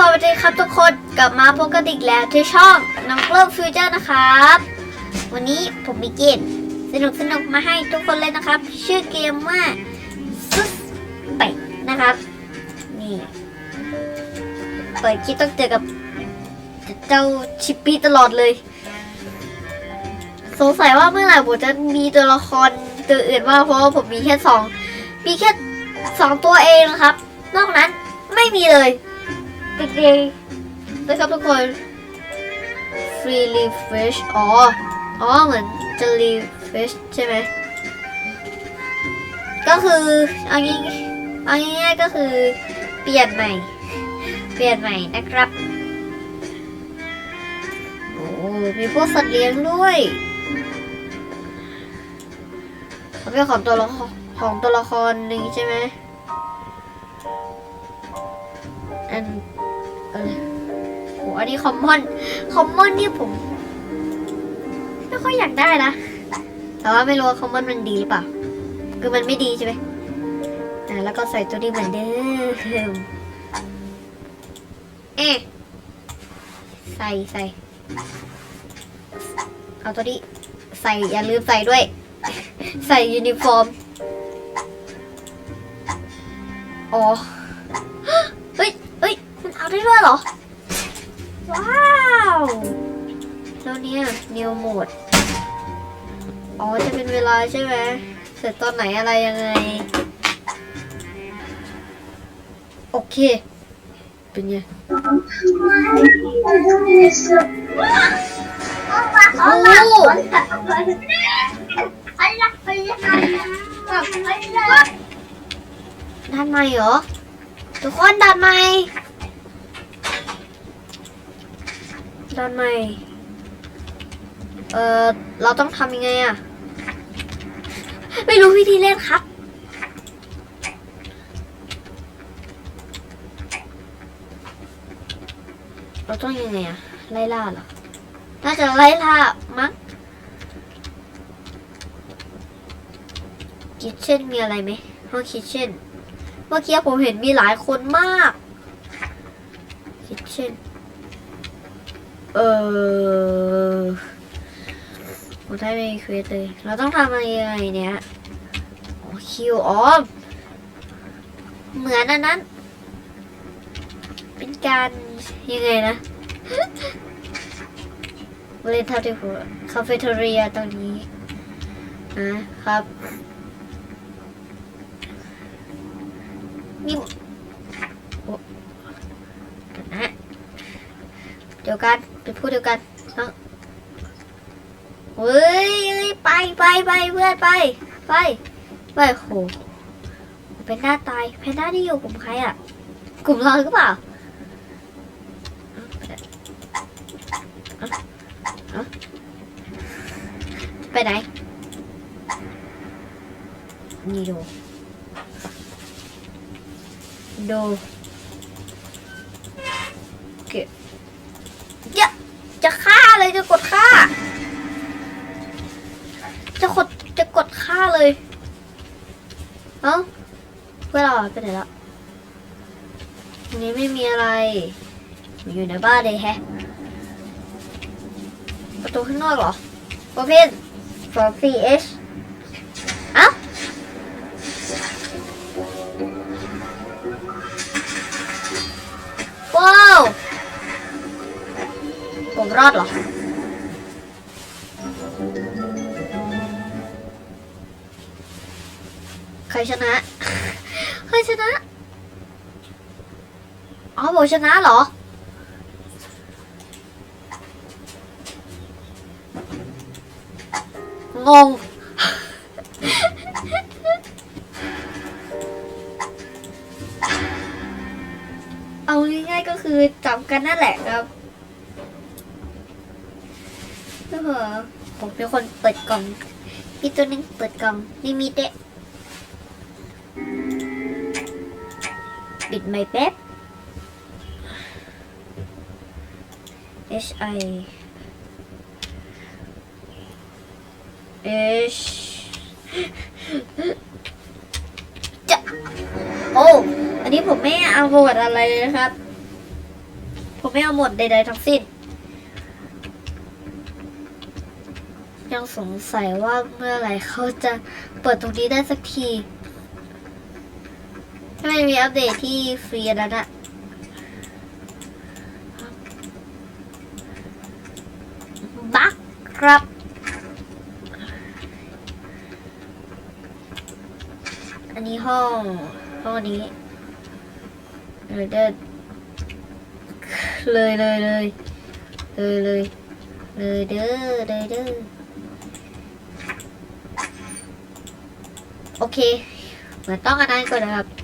สวัสดีครับทุกคนกลับมาพบกันอีกแล้วที่ช่องน้องเลิฟฟิวเจอร์นะครับ วันนี้ผมมีเกมสนุกสนุกมาให้ทุกคนเลยนะครับ ชื่อเกมว่าซุสเปกนะครับ นี่ เปิดคลิปต้องเจอกับเจ้าชิปปี้ตลอดเลย สงสัยว่าเมื่อไหร่ผมจะมีตัวละครตัวอื่นว่างเพราะว่าผมมีแค่สองมีแค่สองตัวเองนะครับ นอกนั้นไม่มีเลย เด็กๆนะครับทุกคน free refresh อ๋อ อ๋อ เหมือนจะ refresh ใช่ไหม ก็คือเอางี้เอาง่ายๆก็คือเปลี่ยนใหม่ เปลี่ยนใหม่นะครับ โอ้ มีพวกสัตว์เลี้ยงด้วยเขาเป็นของตัวละครของตัวละครหนึ่งใช่ไหมอันเออโห อันนี้คอมมอน คอมมอนนี่ผมไม่ค่อยอยากได้นะ แต่ว่าไม่รู้ว่าคอมมอนมันดีหรือเปล่า คือมันไม่ดีใช่ไหมอ่าแล้วก็ใส่ตัวนี้เหมือนเดิม เอ๊ใส่ใส่ เอาตัวนี้ใส่อย่าลืมใส่ด้วย ใส่ยูนิฟอร์ม อ๋อ เฮ้ยเฮ้ยมันเอาได้ด้วยเหรอ ว้าวแล้วเนี่ย new mode อ๋อ จะเป็นเวลาใช่ไหม เสร็จตอนไหนอะไรยังไง โอเค เป็นไงโอ้ด้านในเหรอ ทุกคนด้านใน ด้านในเออเราต้องทำยังไงอะไม่รู้วิธีเล่นครับ เราต้องยังไงอะไล่ล่าเหรอ น่าจะไล่ล่ามั้งคิทเช่นมีอะไรไหมห้องคิทเช่นเมื่อกี้ผมเห็นมีหลายคนมากคิทเช่น เออผมได้ไม่มีเควสเลย เราต้องทำอะไรยังไงเนี่ยคิวออมเหมือนอันนั้น เป็นการยังไงนะเล่นเท่าที่หัวคาเฟ่เทเรียตรงนี้นะครับนี่โอ้เดี๋ยวนะ เดียวกันเป็นพูดเดียวกันเนาะเฮ้ยไปไปไปเพื่อนไปไปไปโหเป็นหน้าตายแพนด้าที่อยู่กลุ่มใครอะ กลุ่มเราหรือเปล่าไปไหนนี่ดูดูาเลย เอ้าเพื่อนเราอะไปไหนแล้วตรงนี้ไม่มีอะไรอยู่ในบ้านเลยแฮะ ประตูข้างนอกเหรอ Open for PH เอ้าว้าวผมรอดเหรอ ครชนะ ใครชนะ อ๋อผมชนะเหรอ งง เอาง่ายๆก็คือจับกันนั่นแหละครับเหรอผมเป็นคนเปิดกล่องพี่ตัวนึงเปิดกล่องนี่มีเตะ ปิดไม่แป๊บ H I H จะโอ้อันนี้ผมไม่เอาประวัติอะไรเลยนะครับ ผมไม่เอาหมดใดๆทั้งสิ้น ยังสงสัยว่าเมื่อไหร่เขาจะเปิดตรงนี้ได้สักที ไม่มีอัปเดตที่ฟรีอันนั้นะบักครับ อันนี้ห้องห้องนี้เลยเดินเลยเลยเลยเลยเลยเลยเด้อเลยเด้อโอเคเหมือนต้องอันนั้นก่อนนะครับ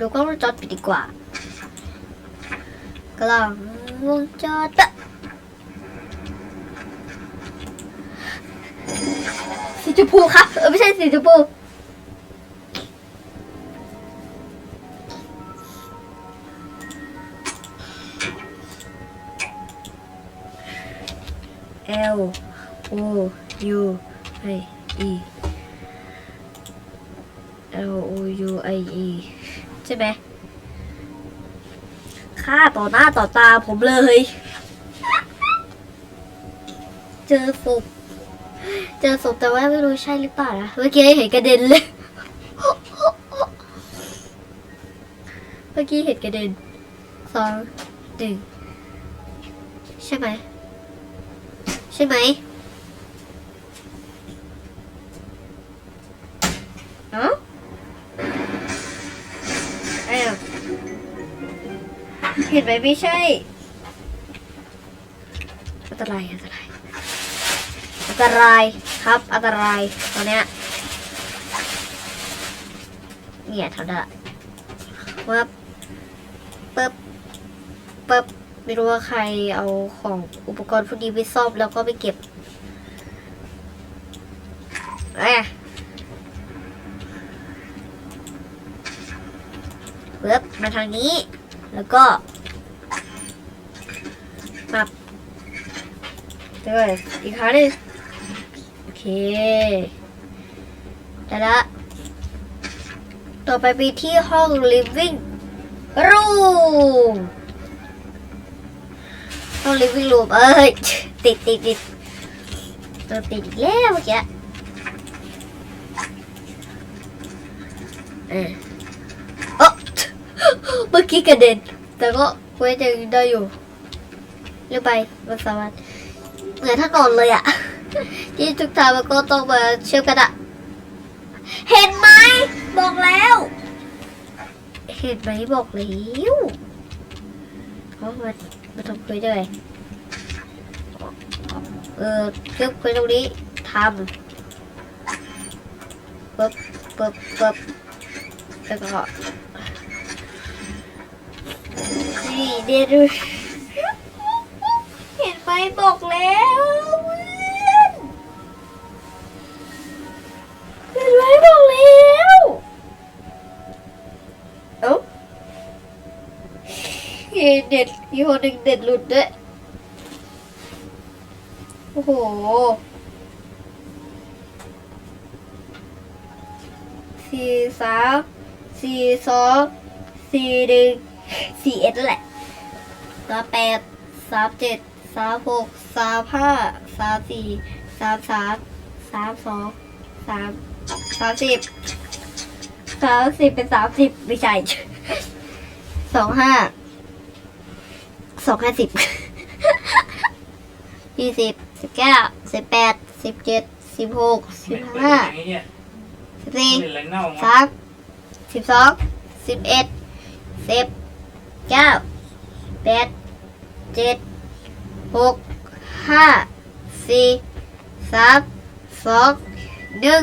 ดูกล้องวงจรปิดดีกว่ากล้องวงจรปิดสีชมพูครับเออไม่ใช่สีชมพู L O U I E L O U I E ใช่ไหมฆ่าต่อหน้าต่อตาผมเลย เจอศพเจอศพแต่ว่าไม่รู้ใช่หรือเปล่านะเมื่อกี้เห็นกระเด็นเลย เมื่อกี้เห็นกระเด็นสองหนึ่งใช่ไหมใช่ไหมเอ้าอ้ เห็นไหมไม่ใช่อันตรายอันตรายอันตรายครับอันตรายตอนเนี้ยเนี่ยเท่านั้นปึ๊บปึ๊บปึ๊บไม่รู้ว่าใครเอาของอุปกรณ์พวกนี้ไปซ่อมแล้วก็ไปเก็บแอะเว็บมาทางนี้ แล้วก็ มาเดี๋ยวก่อนอีกครั้งหนึงโอเค ได้ละ ต่อไปไปที่ห้อง living room ห้อง living room เอ้ย ติดติดติดตัวติดอีกแล้วเมื่อกี้เออเอเมื่อกี้กระเด็นแต่ก็ไว้ใจได้อยู่ เรียไปมันสามารถเหมือนถนนเลยอะที่ทุกทางมันก็ต้องมาเชื่อมกันอะเห็นไหมบอกแล้ว เห็นไหมบอกแล้วเพราะมันมันทำคุยด้ไงเออเก็บคุยตรงนี้ทำปึ๊บปึ๊บปึ๊บแล้วก็นี่เดี๋ยวดู บอกแล้วเพื่อนไหมบอกแล้วเอ้าเด็ดมีคนหนึ่งเด็ดหลุดด้วย โอ้โหสี่สามสี่สองสี่หนึ่งสี่เอ็ดแหละสามแปดสามเจ็ด สามหกสามห้าสามสี่สามสามสามสองสามสามสิบสามสิบเป็นสามสิบไม่ใช่สองห้าสองห้าสิบยี่สิบสิบเก้าสิบแปดสิบเจ็ดสิบหกสิบห้าสิบสี่สามสิบสองสิบเอ็ดสิบเก้าแปดเจ็ด หกห้าสี่สามสองหนึ่ง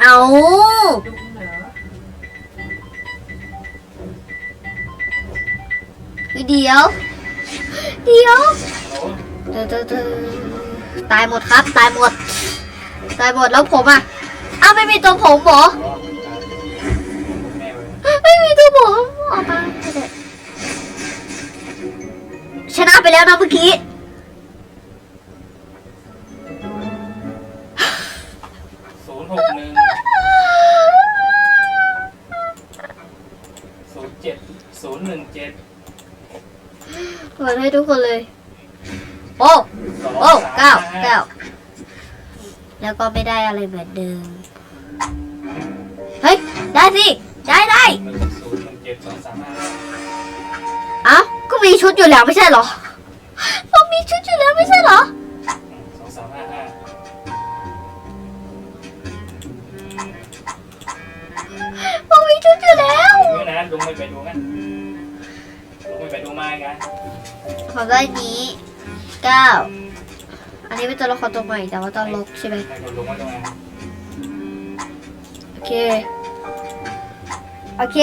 เอาเดี๋ยว เดี๋ยวตายหมดครับ ตายหมด ตายหมดแล้วผมอะอ้าวไม่มีตัวผมหรอ ไม่มีตัวผมออกมา ชนะไปแล้วนะเมื่อกี้ศูนย์หกหนึ่งศูนย์เจ็ดศูนย์หนึ่งเจ็ดหวังให้ทุกคนเลย โอ้โอ้เก้าเก้าแล้วก็ไม่ได้อะไรเหมือนเดิม เฮ้ย ได้สิ ได้ได้เอเอ้า มีชุดอยู่แล้วไม่ใช่เหรอเรามีชุดอยู่แล้วไม่ใช่เหรอสองสามห้าห้าเรามีชุดอยู่แล้วดูนะลุงไม่ไปดูกันลุงไม่ไปดูไม้กันผมได้นี้เก้าอันนี้เป็นตัวละครตัวใหม่แต่ว่าตอนลบใช่ไหมให้คนลุงมาตรงนั้นโอเค โอเค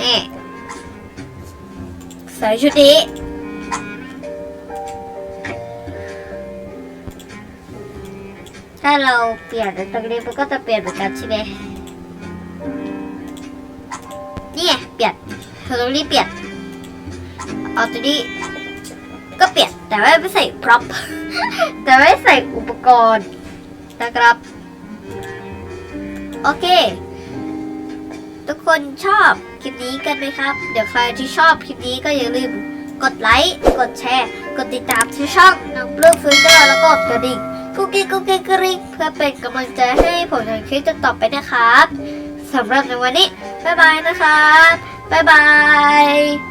นี่ ใส่ชุดนี้ ถ้าเราเปลี่ยนตรงนี้มันก็จะเปลี่ยนเหมือนกันใช่ไหมนี่ไงเปลี่ยนเราตรงนี้เปลี่ยนเอาตัวนี้ก็เปลี่ยนแต่ว่าไม่ใส่พร็อพแต่ไม่ใส่อุปกรณ์นะครับ โอเค ทุกคนชอบคลิปนี้กันไหมครับ เดี๋ยวใครที่ชอบคลิปนี้ก็อย่าลืมกดไลค์กดแชร์ กดติดตามที่ช่องน้องปลื้มฟิลเตอร์แล้วก็กดกระดิ่งกุ๊กกิ๊กกุ๊กกิ๊กกริ๊งเพื่อเป็นกำลังใจให้ผมในคลิปต่อไปนะครับสำหรับในวันนี้บ๊ายบายนะครับบ๊ายบาย